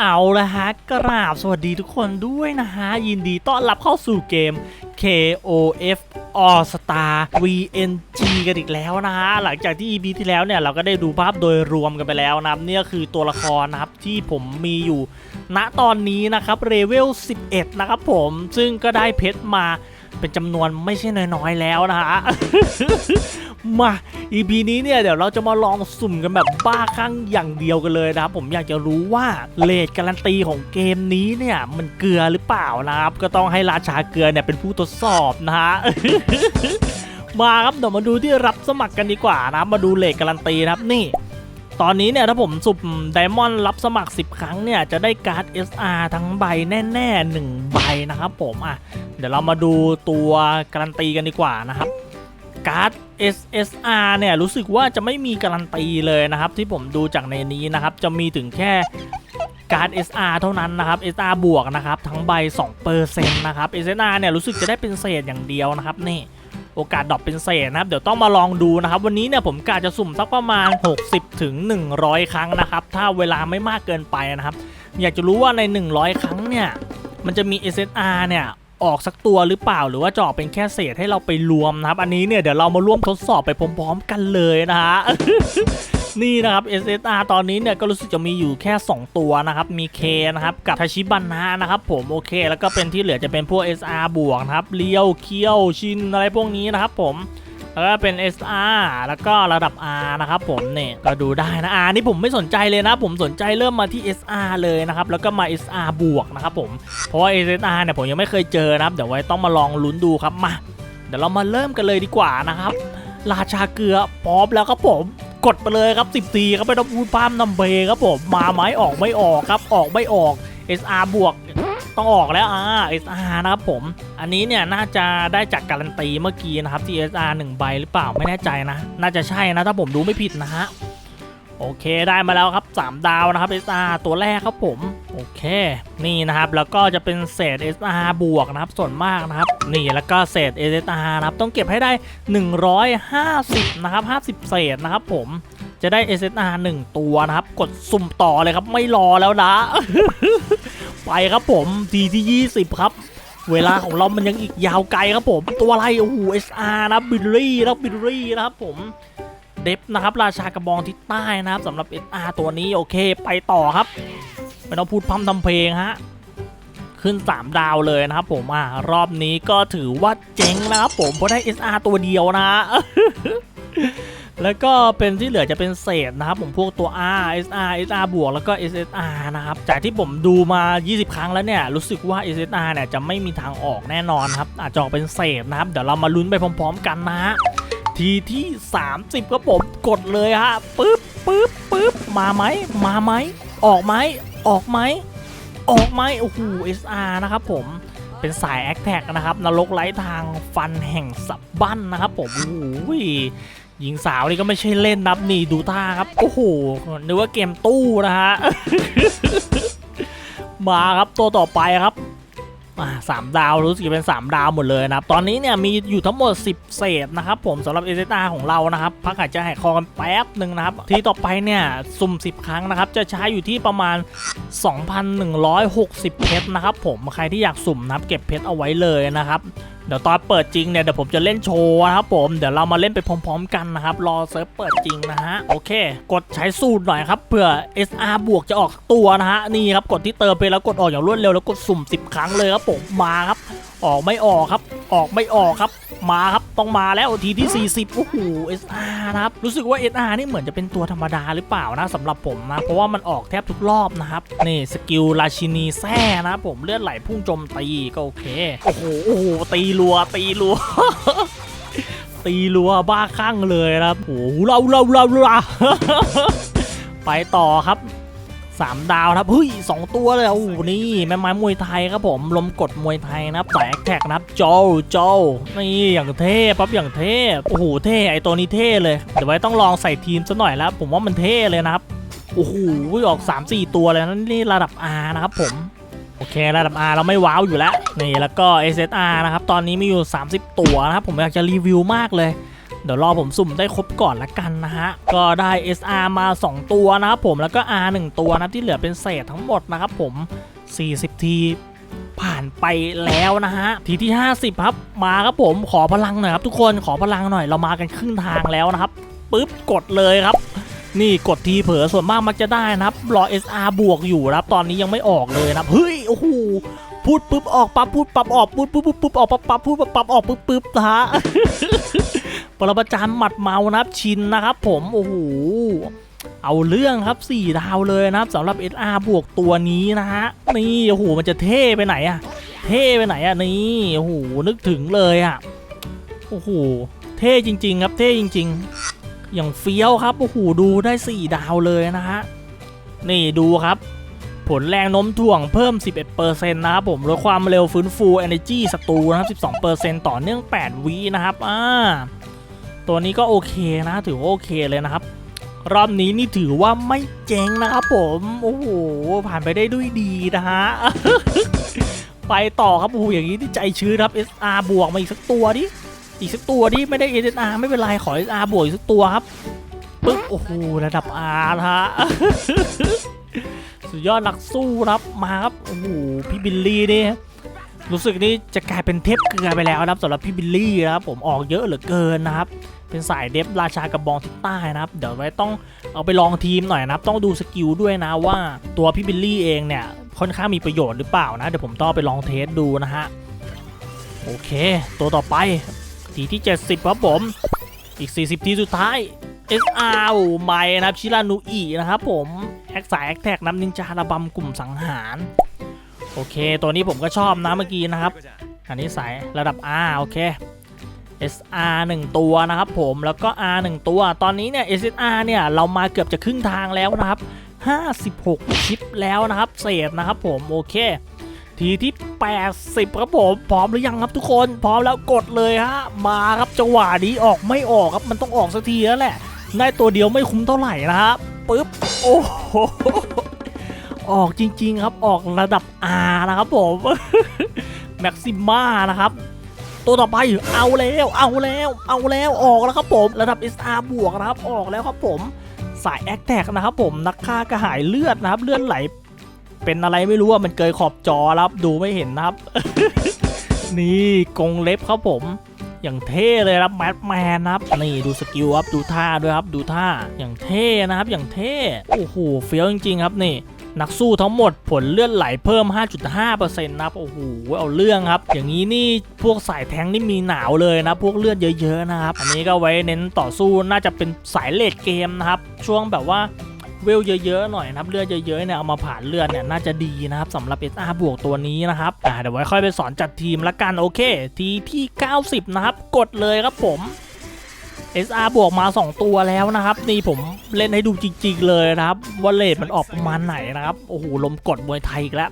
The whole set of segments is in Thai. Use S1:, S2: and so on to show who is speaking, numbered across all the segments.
S1: เอาละฮะกราบสวัสดีทุกคนด้วยนะฮะ ยินดีต้อนรับเข้าสู่เกม KOF All Star VNG กันอีกแล้วนะฮะ หลังจากที่ EP ที่แล้วเนี่ย เราก็ได้ดูภาพโดยรวมกันไปแล้วนะครับเนี่ยคือตัวละครนะครับ ที่ผมมีอยู่ณตอนนี้นะครับเลเวล 11 นะครับผม ซึ่งก็ได้เพชรมาเป็นจำนวนไม่ใช่น้อยๆแล้วนะฮะ มา EP นี้เนี่ยเดี๋ยวเราจะมาลองสุ่มกันแบบบ้าคลั่งอย่างเดียวกันเลยนะครับผมอยากจะรู้ว่าเลทการันตีของเกมนี้เนี่ยมันเกลือหรือเปล่านะครับก็ต้องให้ราชาเกลือเนี่ยเป็นผู้ทดสอบนะฮะมาครับเดี๋ยวมาดูที่รับสมัครกันดีกว่านะครับมาดูเลทการันตีนะครับนี่ ตอนนี้เนี่ยถ้าผมสุ่มไดมอนด์รับสมัคร 10 ครั้งเนี่ยจะได้การ์ด SR ทั้งใบแน่ๆ1ใบนะครับผมอะเดี๋ยวเรามาดูตัวการันตีกันดีกว่านะครับการ์ด SSR เนี่ยรู้สึกว่าจะไม่มีการันตีเลยนะครับ ที่ผมดูจากในนี้นะครับจะมีถึงแค่การ์ด SR เท่านั้นนะครับ SR บวกนะครับทั้งใบ2%นะครับ SSR เนี่ยรู้สึกจะได้เป็นเศษอย่างเดียวนะครับนี่โอกาสดรอปเป็นเศษนะครับ เดี๋ยวต้องมาลองดูนะครับ วันนี้เนี่ยผมกะจะสุ่มสักประมาณ 60ถึง100 ครั้งนะครับ ถ้าเวลาไม่มากเกินไปนะครับ อยากจะรู้ว่าใน 100 ครั้งเนี่ยมันจะมี SSR เนี่ย ออกสักตัวหรือเปล่า หรือว่าจะออกเป็นแค่เศษให้เราไปรวมนะครับ อันนี้เนี่ยเดี๋ยวเรามาร่วมทดสอบไปพร้อมๆกันเลยนะฮะนี่นะครับ SSR ตอนนี้เนี่ยก็รู้สึกจะมีอยู่แค่ 2 ตัวนะครับ มี K นะครับ กับทาชิบันนะนะครับผมโอเค แล้วก็เป็นที่เหลือจะเป็นพวก SR บวกนะครับเลี้ยวเคี้ยวชินอะไรพวกนี้นะครับผม แล้วก็เป็น SR แล้วก็ระดับ R นะครับผมเนี่ยก็ดูได้นะ R นี่ผมไม่สนใจเลยนะ ผมสนใจเริ่มมาที่ SR เลยนะครับ แล้วก็มา SR บวกนะครับผม เพราะว่า SR เนี่ยผมยังไม่เคยเจอนะครับ เดี๋ยวไว้ต้องมาลองลุ้นดูครับ มา เดี๋ยวเรามาเริ่มกันเลยดีกว่านะครับ ราชาเกลือพร้อมแล้วครับผมกดไปเลยครับ 10 ทีครับไม่ต้องพูดพร่ำนำเพลงครับผม มาไหมออกไม่ออกครับ ออกไม่ออก SR บวก ต้องออกแล้วอ่า SR นะครับผม อันนี้เนี่ยน่าจะได้จากการันตีเมื่อกี้นะครับที่ SR 1ใบหรือเปล่าไม่แน่ใจนะ น่าจะใช่นะ ถ้าผมดูไม่ผิดนะฮะ โอเคได้มาแล้วครับ 3 ดาวนะครับ SR ตัวแรกครับผม โอเค นี่นะครับ แล้วก็จะเป็นเศษ SR บวกนะครับ ส่วนมากนะครับ นี่แล้วก็เศษ SR นะครับ ต้องเก็บให้ได้ 150 นะครับ 50 เศษนะครับผมจะได้ SSR 1 ตัวนะครับ กดสุ่มต่อเลยครับ ไม่รอแล้วนะ ไปครับผมทีที่ 20 ครับ เวลาของเรามันยังอีกยาวไกลครับผม ตัวอะไรโอ้โห SR นะบิลลี่นะบิลลี่นะครับผมเดฟนะครับราชากระบองทิศใต้นะครับสำหรับ SR ตัวนี้โอเคไปต่อครับไม่ต้องพูดพร่ำทำเพลงฮะขึ้น 3 ดาวเลยนะครับผมอะรอบนี้ก็ถือว่าเจ๋งนะครับผมเพราะได้ SR ตัวเดียวนะ แล้วก็เป็นที่เหลือจะเป็นเศษนะครับผมพวกตัว R SR SR บวกแล้วก็ SSR นะครับจากที่ผมดูมา 20 ครั้งแล้วเนี่ยรู้สึกว่า SSR เนี่ยจะไม่มีทางออกแน่นอนครับอาจจะออกเป็นเศษนะครับเดี๋ยวเรามาลุ้นไปพร้อม ๆ กันนะฮะทีที่ 30ครับผมกดเลยฮะปึ๊บปึ๊บปึ๊บมาไหมมาไหมออกไหมออกไหมออกไหมโอ้โห SR นะครับผมเป็นสายแอคแท็กนะครับนรกไร้ทางฟันแห่งสับบั้นนะครับผมโอ้โหญิงสาวนี่ก็ไม่ใช่เล่นนับนี่ดูท่าครับ โอ้โหนึกว่าเกมตู้นะฮะ มาครับตัวต่อไปครับสามดาวรู้สึกเป็น 3 ดาวหมดเลยนะครับ ตอนนี้เนี่ยมีอยู่ทั้งหมด 10 เศษนะครับ ผมสำหรับเอเซตาของเรานะครับ พักหายใจหายคอกันแป๊บหนึ่งนะครับ ทีต่อไปเนี่ยสุ่ม 10 ครั้งนะครับ จะใช้อยู่ที่ประมาณ 2,160 เพชรนะครับ ผมใครที่อยากสุ่มนะครับ เก็บเพชรเอาไว้เลยนะครับ เดี๋ยวตอนเปิดจริงเนี่ยเดี๋ยวผมจะเล่นโชว์นะครับผมเดี๋ยวเรามาเล่นไปพร้อม ๆ กันนะครับ รอเซิร์ฟเปิดจริงนะฮะโอเค กดใช้สูตรหน่อยครับเผื่อ SR บวกจะออกตัวนะฮะนี่ครับกดที่เติมไปแล้วกดออกอย่างรวดเร็วแล้วกดสุ่ม 10 ครั้งเลยครับผมมาครับ ออกไม่ออกครับ ออกไม่ออกครับ มาครับต้องมาแล้วทีที่ 40โอ้โห SR นะครับรู้สึกว่า SR นี่เหมือนจะเป็นตัวธรรมดาหรือเปล่านะสำหรับผมนะเพราะว่ามันออกแทบทุกรอบนะครับนี่สกิลราชินีแซ่นะผมเลือดไหลพุ่งโจมตีก็โอเคโอ้โหโอ้โหตีรัวตีรัวตีรัวบ้าคลั่งเลยนะครับโอ้โหเราเราเราเราไปต่อครับ สามดาวครับเฮ้ยสองตัวเลยโอ้โหนี่แม่ไม้มวยไทยครับผมลมกดมวยไทยนะครับสายแอคแท็กนะครับโจโจนี่อย่างเท่ปั๊บอย่างเท่โอ้โหเท่ไอตัวนี้เท่เลยเดี๋ยวไว้ต้องลองใส่ทีมซะหน่อยแล้ว ผมว่ามันเท่เลยนะครับโอ้โหออก 3-4 ตัวเลยนะนี่ระดับ R นะครับผมโอเคระดับ R เราไม่ว้าวอยู่แล้วนี่แล้วก็ SSR นะครับตอนนี้มีอยู่ 30 ตัวนะครับผมอยากจะรีวิวมากเลย เดี๋ยวรอผมสุ่มได้ครบก่อนละกันนะฮะ ก็ได้ SR มา 2 ตัวนะครับผมแล้วก็ R 1 ตัวนะที่เหลือเป็นเศษทั้งหมดนะครับผม 40 ทีผ่านไปแล้วนะฮะ ทีที่ 50 ครับ มาครับผมขอพลังหน่อยครับทุกคนขอพลังหน่อยเรามากันครึ่งทางแล้วนะครับปึ๊บกดเลยครับ นี่กดทีเผลอส่วนมากมักจะได้นะครับรอ SR บวกอยู่นะครับตอนนี้ยังไม่ออกเลยนะเฮ้ยโอ้โหพูดปุ๊บออกปั๊บพูดปั๊บออกพูดปุ๊บปุ๊บออกปั๊บปั๊บพูดปั๊บปั๊บออกปุ๊บปุ๊บนะฮะ ปรมาจารย์หมัดเมานะครับชินนะครับ ผมโอ้โหเอาเรื่องครับ 4 ดาวเลยนะครับสำหรับ SR บวกตัวนี้นะฮะนี่โอ้โหมันจะเท่ไปไหนอะเท่ไปไหนอะนี่โอ้โหนึกถึงเลยอะโอ้โหเท่จริง ๆ ครับเท่จริง ๆ อย่างเฟี้ยวครับโอ้โหดูได้ 4 ดาวเลยนะฮะนี่ดูครับ ผลแรงโน้มถ่วงเพิ่ม 11%นะครับผมลดความเร็วฟื้นฟู Energy ศัตรูนะครับ 12%ต่อเนื่อง 8 วินะครับอ่า ตัวนี้ก็โอเคนะถือว่าโอเคเลยนะครับ รอบนี้นี่ถือว่าไม่เจ๊งนะครับผมโอ้โหผ่านไปได้ด้วยดีนะฮะไปต่อครับโอ้โหอย่างนี้ที่ใจชื้นครับ SR บวกมาอีกสักตัวดิอีกสักตัวดิไม่ได้ SR ไม่เป็นไรขอ SR บวกอีกสักตัวครับปึ๊บโอ้โหระดับ R นะฮะสุดยอดนักสู้ครับมาครับโอ้โหพี่บิลลี่นี่ รู้สึกนี่จะกลายเป็นเทพเกลือไปแล้วนะครับสำหรับพี่บิลลี่นะครับผมออกเยอะเหลือเกินนะครับเป็นสายเดฟราชากระบองทิศใต้นะครับ เดี๋ยวไว้ต้องเอาไปลองทีมหน่อยนะครับ ต้องดูสกิลด้วยนะว่าตัวพี่บิลลี่เองเนี่ยค่อนข้างมีประโยชน์หรือเปล่านะ เดี๋ยวผมต้องไปลองเทสดูนะฮะโอเค ตัวต่อไปทีที่ 70 ครับผม อีก 40 ทีสุดท้าย SR ใหม่นะครับ ชิรานุอินะครับผมแอคสายแอคแท็กน้ำนินจาระบำกลุ่มสังหาร โอเค ตัวนี้ผมก็ชอบนะเมื่อกี้นะครับ อันนี้สายระดับ R โอเค SR 1 ตัวนะครับผมแล้วก็ R 1 ตัว ตอนนี้เนี่ย S R เนี่ยเรามาเกือบจะครึ่งทางแล้วนะครับ 56 ชิปแล้วนะครับ เศษนะครับผมโอเค ทีที่ 80 ครับผมพร้อมหรือยังครับทุกคนพร้อมแล้วกดเลยฮะมาครับจังหวะนี้ออกไม่ออกครับมันต้องออกสักทีแล้วแหละได้ตัวเดียวไม่คุ้มเท่าไหร่นะครับปึ๊บโอ้โห ออกจริง ๆ ครับออกระดับ R นะครับผมแม็กซิม่านะครับตัวต่อไปเอาแล้ว เอาแล้ว เอาแล้วออกแล้วครับผม ระดับ SR บวกนะครับออกแล้วครับผม สายแอคแท็กนะครับผมนักฆ่ากระหายเลือดนะครับ เลือดไหล เป็นอะไรไม่รู้ว่ามันเกยขอบจอครับดูไม่เห็นนะครับ นี่กงเล็บครับผม อย่างเท่เลยครับแมทแมนนะครับนี่ดูสกิลครับดูท่าด้วยครับดูท่าอย่างเท่นะครับอย่างเท่โอ้โหเฟี้ยวจริงๆครับนี่ นักสู้ทั้งหมดผลเลือดไหลเพิ่ม 5.5%นะครับโอ้โหเอาเรื่องครับ อย่างนี้นี่พวกสายแทงนี่มีหนาวเลยนะ พวกเลือดเยอะๆนะครับอันนี้ก็ไว้เน้นต่อสู้น่าจะเป็นสายเลดเกมนะครับ ช่วงแบบว่าเวลเยอะๆหน่อยนะครับเลือดเยอะๆเนี่ยเอามาผ่านเลือดเนี่ยน่าจะดีนะครับสำหรับ SR บวกตัวนี้นะครับอ่าเดี๋ยวไว้ค่อยไปสอนจัดทีมละกันโอเค ทีที่ 90 นะครับ กดเลยครับผม SR บวกมา 2 ตัวแล้วนะครับ นี่ผมเล่นให้ดูจริง ๆ เลยนะครับ ว่าเลทมันออกประมาณไหนนะครับ โอ้โห ลมกดมวยไทยอีกแล้ว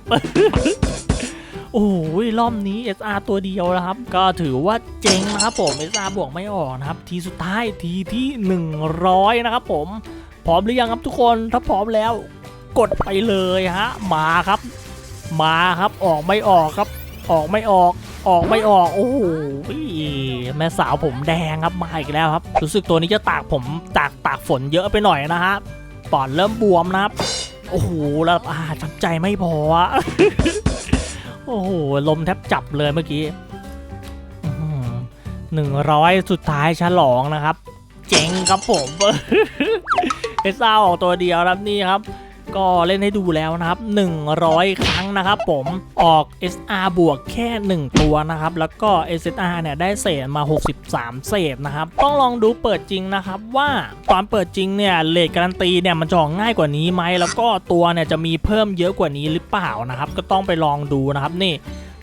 S1: โอ้โหรอบนี้ SR ตัวเดียวนะครับ ก็ถือว่าเจ๋งนะครับผม SR บวกไม่ออกนะครับ ทีสุดท้ายทีที่ 100 นะครับผม พร้อมหรือยังครับทุกคนถ้าพร้อมแล้วกดไปเลยฮะมาครับ มาครับออกไม่ออกครับ ออกไม่ออก ออกไม่ออก โอ้โห แม่สาวผมแดงครับมาอีกแล้วครับ รู้สึกตัวนี้จะตากผมตากตากฝนเยอะไปหน่อยนะฮะปอดเริ่มบวมนะครับ โอ้โหแล้วอ่าทำใจไม่พอโอ้โหลมแทบจับเลยเมื่อกี้หนึ่งร้อยสุดท้ายฉลองนะครับ เจ๋งครับผมเอซ่าออกตัวเดียวครับนี่ครับ ก็เล่นให้ดูแล้วนะครับ 100 ครั้งนะครับผมออก SR บวกแค่ 1 ตัวนะครับ แล้วก็ SSR เนี่ยได้เศษมา 63 เศษนะครับ ต้องลองดูเปิดจริงนะครับว่าตอนเปิดจริงเนี่ยเลทการันตีเนี่ยมันจะออกง่ายกว่านี้ไหมแล้วก็ตัวเนี่ยจะมีเพิ่มเยอะกว่านี้หรือเปล่านะครับ ก็ต้องไปลองดูนะครับนี่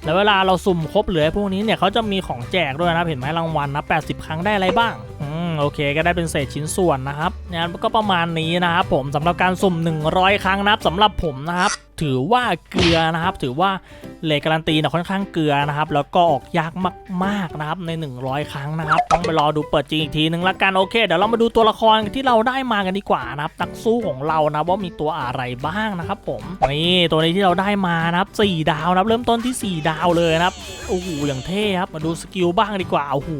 S1: แล้วเวลาเราสุ่มครบเหลือพวกนี้เนี่ยเขาจะมีของแจกด้วยนะเห็นไหมรางวัลนะ 80 ครั้งได้อะไรบ้าง อืม โอเค ก็ได้เป็นเศษชิ้นส่วนนะครับนก็ประมาณนี้นะครับผมสำหรับการสุ่ม 100 ครั้งนะครับสำหรับผมนะครับ ถือว่าเกลือนะครับ ถือว่าเลขการันตีเนี่ยค่อนข้างเกลือนะครับ แล้วก็ออกยากมากๆนะครับใน 100 ครั้งนะครับ ต้องไปรอดูเปิดจริงอีกทีนึงละกันโอเค เดี๋ยวเรามาดูตัวละครที่เราได้มากันดีกว่านะครับนักสู้ของเรานะว่ามีตัวอะไรบ้างนะครับผมนี่ตัวนี้ที่เราได้มานะครับ4ดาวนะครับเริ่มต้นที่ 4 ดาวเลยนะครับโอ้โหอย่างเท่ครับมาดูสกิลบ้างดีกว่าโอ้โห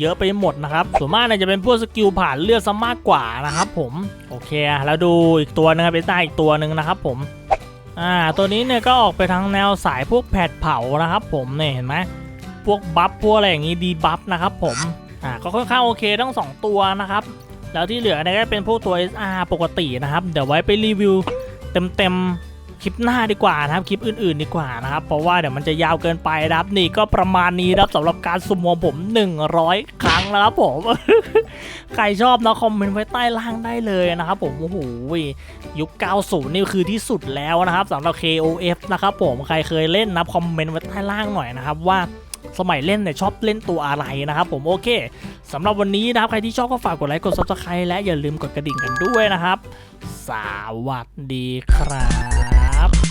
S1: เยอะไปหมดนะครับส่วนมากเนี่ยจะเป็นพวกสกิลผ่านเลือดซะมากกว่านะครับผมโอเคแล้วดูอีกตัวนึงครับเป็นใต้อีกตัวหนึ่งนะครับผม อ่าตัวนี้เนี่ยก็ออกไปทางแนวสายพวกแผดเผานะครับ ผมเนี่ยเห็นไหมพวกบัฟพวกอะไรอย่างงี้ดีบัฟนะครับผมอ่าก็ค่อนข้างโอเคทั้งสองตัวนะครับ แล้วที่เหลือเนี่ยก็เป็นพวกตัว SR ปกตินะครับ เดี๋ยวไว้ไปรีวิวเต็มๆ คลิปหน้าดีกว่านะครับคลิปอื่นๆดีกว่านะครับเพราะว่าเดี๋ยวมันจะยาวเกินไปนะครับนี่ก็ประมาณนี้นะครับสำหรับการสุ่มของผม 100 ครั้งแล้วครับผมใครชอบนะคอมเมนต์ไว้ใต้ล่างได้เลยนะครับผมโอ้โหยุค 90 นี่คือที่สุดแล้วนะครับสำหรับ KOF นะครับผมใครเคยเล่นนะคอมเมนต์ไว้ใต้ล่างหน่อยนะครับว่าสมัยเล่นเนี่ยชอบเล่นตัวอะไรนะครับผมโอเคสำหรับวันนี้นะครับ ใครที่ชอบก็ฝากกดไลค์กด Subscribe และอย่าลืมกดกระดิ่งกันด้วยนะครับ สวัสดีครับ ครับ